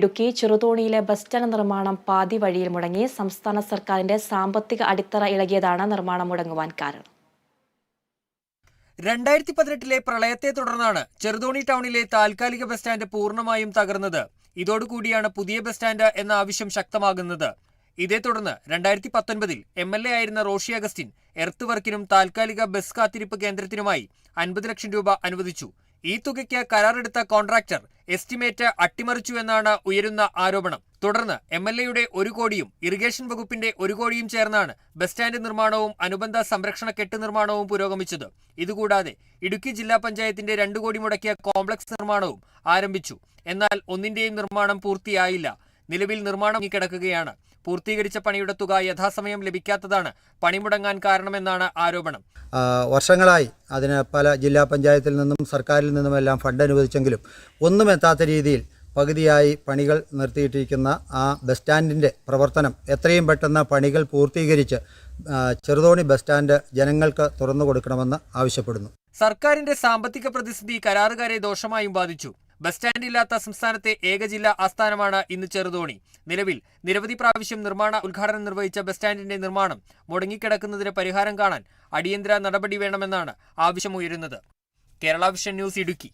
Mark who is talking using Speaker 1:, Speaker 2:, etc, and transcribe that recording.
Speaker 1: Idukki ചെറുതോണിയിലെ bus stand നിർമ്മാണം പാതി വഴിയിൽ മുടങ്ങി സംസ്ഥാന സർക്കാരിന്റെ സാമ്പത്തിക അടിത്തറ ഇളകിയതാണ് നിർമ്മാണം മുടങ്ങുവാൻ കാരണം.
Speaker 2: രണ്ടായിരത്തി പതിനെട്ടിലെ പ്രളയത്തെ തുടർന്നാണ് ചെറുതോണി ടൗണിലെ താൽക്കാലിക ബസ് സ്റ്റാൻഡ് പൂർണമായും തകർന്നത്. ഇതോടുകൂടിയാണ് പുതിയ ബസ് സ്റ്റാൻഡ് എന്ന ആവശ്യം ശക്തമാകുന്നത്. ഇതേ തുടർന്ന് രണ്ടായിരത്തി പത്തൊൻപതിൽ എം എൽ എ ആയിരുന്ന റോഷി അഗസ്റ്റിൻ എർത്ത് വർക്കിനും താൽക്കാലിക ബസ് കാത്തിരിപ്പ് കേന്ദ്രത്തിനുമായി അൻപത് ലക്ഷം രൂപ അനുവദിച്ചു. ഈ തുകയ്ക്ക് കരാറെടുത്ത കോൺട്രാക്ടർ എസ്റ്റിമേറ്റ് അട്ടിമറിച്ചു എന്നാണ് ഉയരുന്ന ആരോപണം. തുടർന്ന് എം എൽ എയുടെ ഒരു കോടിയും ഇറിഗേഷൻ വകുപ്പിന്റെ ഒരു കോടിയും ചേർന്നാണ് ബസ് സ്റ്റാൻഡ് നിർമ്മാണവും അനുബന്ധ സംരക്ഷണ കെട്ട് നിർമ്മാണവും പുരോഗമിച്ചത്. ഇതുകൂടാതെ ഇടുക്കി ജില്ലാ പഞ്ചായത്തിന്റെ രണ്ടു കോടി മുടക്കിയ കോംപ്ലക്സ് നിർമ്മാണവും ആരംഭിച്ചു. എന്നാൽ ഒന്നിന്റെയും നിർമ്മാണം പൂർത്തിയായില്ല. നിലവിൽ നിർമ്മാണം കിടക്കുകയാണ് പൂർത്തീകരിച്ച പണിയുടെ തുക യഥാസമയം ലഭിക്കാത്തതാണ് പണിമുടങ്ങാൻ കാരണമെന്നാണ് ആരോപണം.
Speaker 3: വർഷങ്ങളായി അതിന് പല ജില്ലാ പഞ്ചായത്തിൽ നിന്നും സർക്കാരിൽ നിന്നുമെല്ലാം ഫണ്ട് അനുവദിച്ചെങ്കിലും ഒന്നും എത്താത്ത രീതിയിൽ പകുതിയായി പണികൾ നിർത്തിയിട്ടിരിക്കുന്ന ആ ബസ് സ്റ്റാൻഡിന്റെ പ്രവർത്തനം എത്രയും പെട്ടെന്ന് പണികൾ പൂർത്തീകരിച്ച് ചെറുതോണി ബസ് സ്റ്റാൻഡ് ജനങ്ങൾക്ക് തുറന്നു കൊടുക്കണമെന്ന് ആവശ്യപ്പെടുന്നു.
Speaker 2: സർക്കാരിന്റെ സാമ്പത്തിക പ്രതിസന്ധി കരാറുകാരെ ദോഷമായും ബാധിച്ചു. ബസ് സ്റ്റാൻഡ് ഇല്ലാത്ത സംസ്ഥാനത്തെ ഏക ജില്ലാ ആസ്ഥാനമാണ് ഇന്ന് ചെറുതോണി. നിലവിൽ നിരവധി പ്രാവശ്യം നിർമ്മാണ ഉദ്ഘാടനം നിർവഹിച്ച ബസ് സ്റ്റാൻഡിന്റെ നിർമ്മാണം മുടങ്ങിക്കിടക്കുന്നതിന് പരിഹാരം കാണാൻ അടിയന്തര നടപടി വേണമെന്നാണ് ആവശ്യമുയരുന്നത് കേരള വിഷൻ ന്യൂസ് ഇടുക്കി.